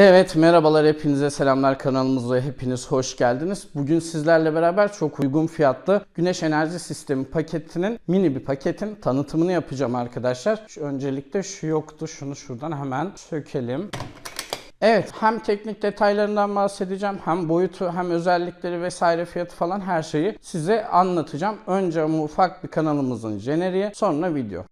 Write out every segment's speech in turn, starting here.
Evet merhabalar hepinize selamlar kanalımıza hepiniz hoş geldiniz. Bugün sizlerle beraber çok uygun fiyatlı güneş enerji sistemi paketinin mini bir paketin tanıtımını yapacağım arkadaşlar. Şu, öncelikle şu yoktu şunu şuradan hemen sökelim. Evet hem teknik detaylarından bahsedeceğim hem boyutu hem özellikleri vesaire fiyatı falan her şeyi size anlatacağım. Önce ama ufak bir kanalımızın jeneriği sonra video.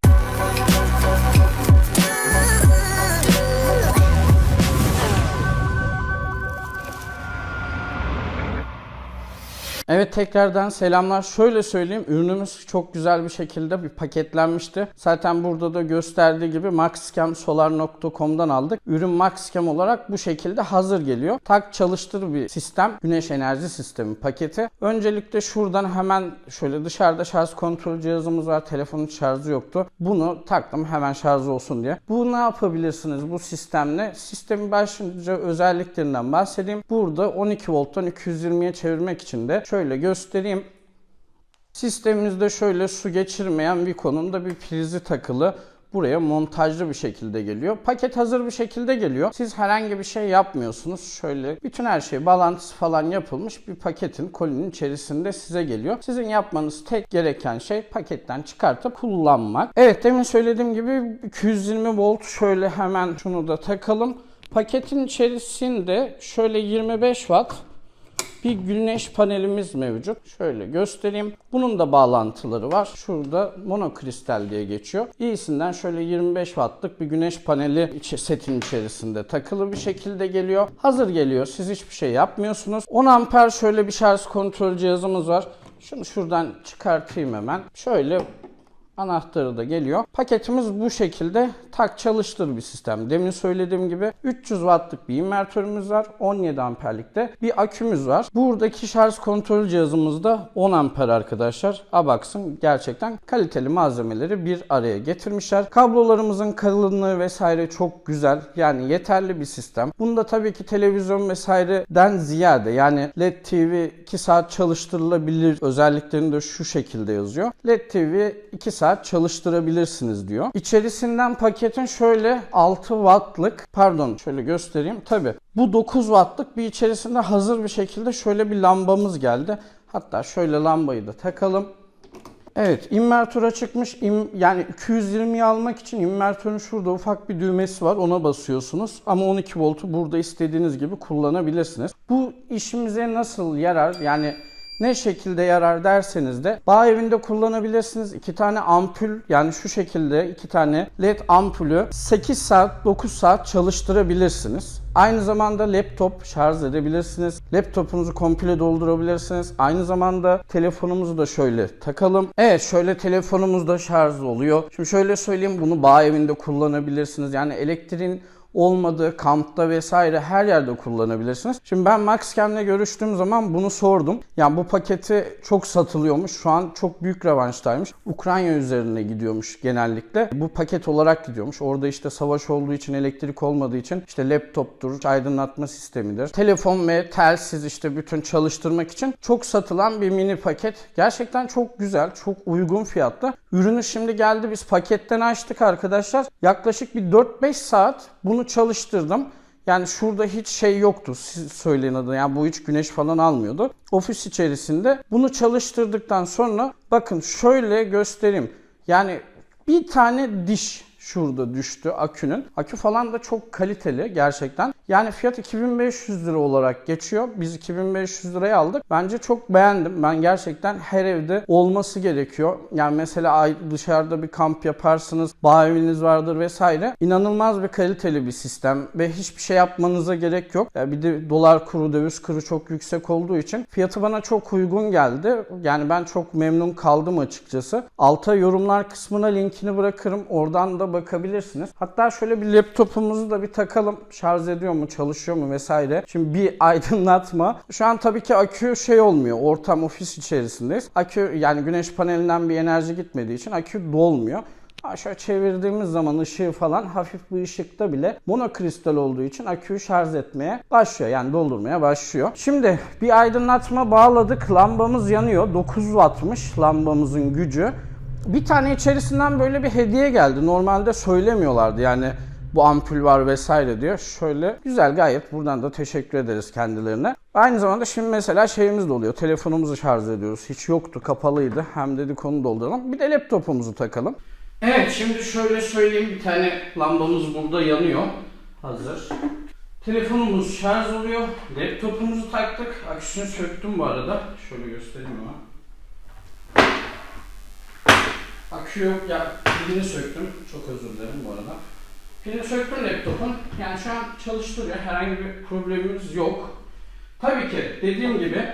Evet tekrardan selamlar. Şöyle söyleyeyim ürünümüz çok güzel bir şekilde bir paketlenmişti. Zaten burada da gösterdiği gibi maxcamsolar.com'dan aldık. Ürün Maxcam olarak bu şekilde hazır geliyor. Tak çalıştır bir sistem. Güneş enerji sistemi paketi. Öncelikle şuradan hemen şöyle dışarıda şarj kontrol cihazımız var. Telefonun şarjı yoktu. Bunu taktım hemen şarj olsun diye. Bu ne yapabilirsiniz bu sistemle? Sistemin başlıca özelliklerinden bahsedeyim. Burada 12 volttan 220'ye çevirmek için de şöyle göstereyim. Sistemimizde şöyle su geçirmeyen bir konumda bir prizi takılı. Buraya montajlı bir şekilde geliyor. Paket hazır bir şekilde geliyor. Siz herhangi bir şey yapmıyorsunuz. Şöyle bütün her şey bağlantısı falan yapılmış bir paketin kolinin içerisinde size geliyor. Sizin yapmanız tek gereken şey paketten çıkartıp kullanmak. Evet demin söylediğim gibi 220 volt şöyle hemen şunu da takalım. Paketin içerisinde şöyle 25 watt bir güneş panelimiz mevcut. Şöyle göstereyim. Bunun da bağlantıları var. Şurada monokristal diye geçiyor. İyisinden şöyle 25 wattlık bir güneş paneli setin içerisinde takılı bir şekilde geliyor. Hazır geliyor. Siz hiçbir şey yapmıyorsunuz. 10 amper şöyle bir şarj kontrol cihazımız var. Şunu şuradan çıkartayım hemen. Şöyle Anahtarı da geliyor. Paketimiz bu şekilde tak çalıştır bir sistem. Demin söylediğim gibi 300 wattlık bir invertörümüz var. 17 amperlikte bir akümüz var. Buradaki şarj kontrol cihazımız da 10 amper arkadaşlar. Abax'ın gerçekten kaliteli malzemeleri bir araya getirmişler. Kablolarımızın kalınlığı vesaire çok güzel. Yani yeterli bir sistem. Bunda tabii ki televizyon vesaireden ziyade yani LED TV 2 saat çalıştırılabilir özelliklerini de şu şekilde yazıyor. LED TV 2 saat çalıştırabilirsiniz diyor. İçerisinden paketin şöyle 6 wattlık pardon şöyle göstereyim. Tabi bu 9 wattlık bir içerisinde hazır bir şekilde şöyle bir lambamız geldi. Hatta şöyle lambayı da takalım. Evet, invertöre çıkmış. İm- yani 220'yi almak için invertörün şurada ufak bir düğmesi var. Ona basıyorsunuz. Ama 12 voltu burada istediğiniz gibi kullanabilirsiniz. Bu işimize nasıl yarar? Yani ne şekilde yarar derseniz de bağ evinde kullanabilirsiniz. İki tane ampul yani şu şekilde iki tane led ampulü 8 saat 9 saat çalıştırabilirsiniz. Aynı zamanda laptop şarj edebilirsiniz. Laptopunuzu komple doldurabilirsiniz. Aynı zamanda telefonumuzu da şöyle takalım. Evet şöyle telefonumuz da şarj oluyor. Şimdi şöyle söyleyeyim bunu bağ evinde kullanabilirsiniz. Yani elektriğin olmadığı kampta vesaire her yerde kullanabilirsiniz. Şimdi ben Maxcam'le görüştüğüm zaman bunu sordum. Yani bu paketi çok satılıyormuş. Şu an çok büyük revanştaymış. Ukrayna üzerine gidiyormuş genellikle. Bu paket olarak gidiyormuş. Orada işte savaş olduğu için, elektrik olmadığı için işte laptoptur, aydınlatma sistemidir. Telefon ve telsiz işte bütün çalıştırmak için çok satılan bir mini paket. Gerçekten çok güzel, çok uygun fiyatlı. Ürünü şimdi geldi biz paketten açtık arkadaşlar. Yaklaşık bir 4-5 saat bunu çalıştırdım. Yani şurada hiç şey yoktu söyleyin adı. Yani bu hiç güneş falan almıyordu. Ofis içerisinde bunu çalıştırdıktan sonra bakın şöyle göstereyim. Yani bir tane diş şurada düştü akünün. Akü falan da çok kaliteli gerçekten. Yani fiyat 2500 lira olarak geçiyor. Biz 2500 liraya aldık. Bence çok beğendim. Ben gerçekten her evde olması gerekiyor. Yani mesela dışarıda bir kamp yaparsınız, bağ eviniz vardır vesaire. İnanılmaz bir kaliteli bir sistem ve hiçbir şey yapmanıza gerek yok. Ya bir de dolar kuru, döviz kuru çok yüksek olduğu için fiyatı bana çok uygun geldi. Yani ben çok memnun kaldım açıkçası. Alta yorumlar kısmına linkini bırakırım. Oradan da bakabilirsiniz. Hatta şöyle bir laptopumuzu da bir takalım. Şarj ediyor mu, çalışıyor mu vesaire. Şimdi bir aydınlatma. Şu an tabii ki akü şey olmuyor. Ortam ofis içerisindeyiz. Akü yani güneş panelinden bir enerji gitmediği için akü dolmuyor. Şöyle çevirdiğimiz zaman ışığı falan hafif bir ışıkta bile monokristal olduğu için aküyü şarj etmeye başlıyor. Yani doldurmaya başlıyor. Şimdi bir aydınlatma bağladık. Lambamız yanıyor. 9 wattmış lambamızın gücü. Bir tane içerisinden böyle bir hediye geldi. Normalde söylemiyorlardı yani bu ampul var vesaire diyor. Şöyle güzel gayet buradan da teşekkür ederiz kendilerine. Aynı zamanda şimdi mesela şeyimiz de oluyor. Telefonumuzu şarj ediyoruz. Hiç yoktu, kapalıydı. Hem dedik onu dolduralım. Bir de laptopumuzu takalım. Evet şimdi şöyle söyleyeyim. Bir tane lambamız burada yanıyor. Hazır. Telefonumuz şarj oluyor. Laptopumuzu taktık. Aküsünü söktüm bu arada. Şöyle göstereyim ama. Akü yok ya pilini söktüm. Çok özür dilerim bu arada. Pilini söktüm laptopun. Yani şu an çalıştırıyor. Herhangi bir problemimiz yok. Tabii ki dediğim gibi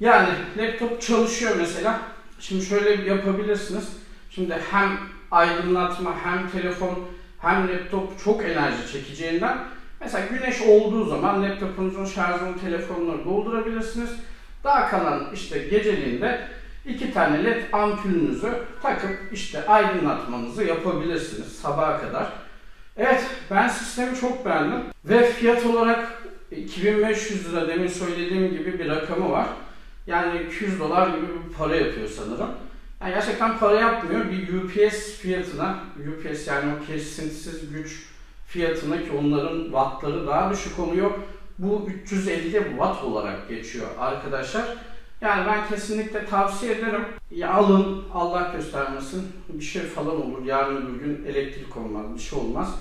yani laptop çalışıyor mesela. Şimdi şöyle yapabilirsiniz. Şimdi hem aydınlatma hem telefon hem laptop çok enerji çekeceğinden mesela güneş olduğu zaman laptopunuzun şarjını telefonunu doldurabilirsiniz. Daha kalan işte geceliğinde iki tane led ampulünüzü takıp işte aydınlatmanızı yapabilirsiniz sabaha kadar. Evet ben sistemi çok beğendim ve fiyat olarak 2500 lira demin söylediğim gibi bir rakamı var. Yani 200 dolar gibi bir para yapıyor sanırım. Yani gerçekten para yapmıyor. Bir UPS fiyatına, UPS yani o kesintisiz güç fiyatına ki onların wattları daha düşük oluyor. Bu 350 watt olarak geçiyor arkadaşlar. Yani ben kesinlikle tavsiye ederim. Ya alın, Allah göstermesin. Bir şey falan olur. Yarın öbür gün elektrik olmaz, bir şey olmaz.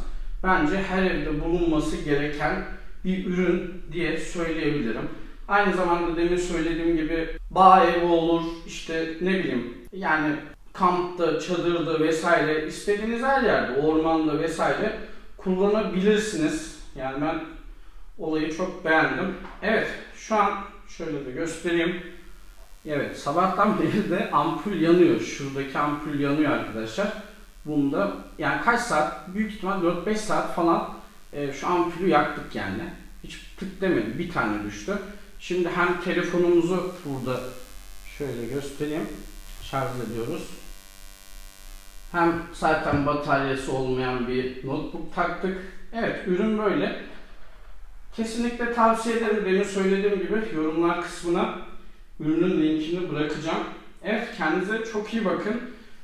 Bence her evde bulunması gereken bir ürün diye söyleyebilirim. Aynı zamanda demin söylediğim gibi bağ evi olur, işte ne bileyim yani kampta, çadırda vesaire istediğiniz her yerde, ormanda vesaire kullanabilirsiniz. Yani ben olayı çok beğendim. Evet, şu an şöyle de göstereyim. Evet, sabahtan beri de ampul yanıyor. Şuradaki ampul yanıyor arkadaşlar. Bunda yani kaç saat? Büyük ihtimal 4-5 saat falan e, şu ampulü yaktık yani. Hiç tık demedi. Bir tane düştü. Şimdi hem telefonumuzu burada şöyle göstereyim. Şarj ediyoruz. Hem zaten bataryası olmayan bir notebook taktık. Evet ürün böyle. Kesinlikle tavsiye ederim. Demin söylediğim gibi yorumlar kısmına ürünün linkini bırakacağım. Evet kendinize çok iyi bakın.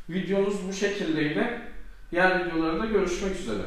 Videomuz bu şekildeydi. Diğer videolarda görüşmek üzere.